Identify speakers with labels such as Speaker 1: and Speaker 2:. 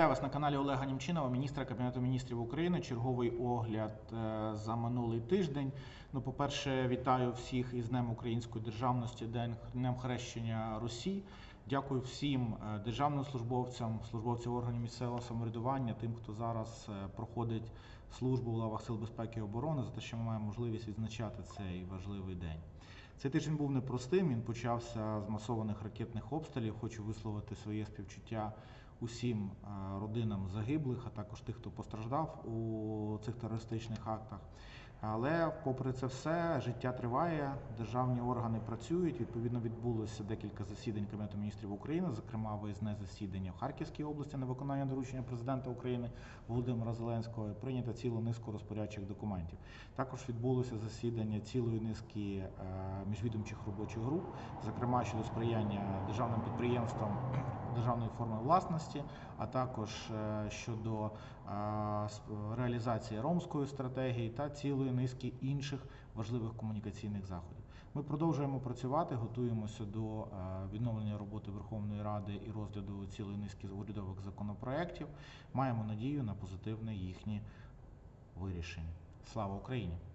Speaker 1: Вітаю вас на каналі Олега Німчинова, міністра Кабінету міністрів України. Черговий огляд е, за минулий тиждень. Ну, по-перше, вітаю всіх із Днем Української державності, Днем хрещення Русі. Дякую всім е, державним службовцям, службовцям органів місцевого самоврядування, тим, хто зараз е, проходить службу в лавах Сил безпеки і оборони, за те, що ми маємо можливість відзначати цей важливий день. Цей тиждень був непростим. Він почався з масованих ракетних обстрілів. Хочу висловити своє співчуття усім е, родинам загиблих, а також тих, хто постраждав у цих терористичних актах. Але, попри це все, життя триває, державні органи працюють. Відповідно, відбулося декілька засідань Кабінету міністрів України, зокрема виїзне засідання в Харківській області на виконання доручення президента України Володимира Зеленського. Прийнято цілу низку розпорядчих документів. Також відбулося засідання цілої низки е, міжвідомчих робочих груп, зокрема щодо сприяння державним підприємствам державної форми власності, а також е, щодо е, реалізації ромської стратегії та цілої низки інших важливих комунікаційних заходів. Ми продовжуємо працювати, готуємося до е, відновлення роботи Верховної Ради і розгляду цілої низки урядових законопроєктів. Маємо надію на позитивне їхнє вирішення. Слава Україні!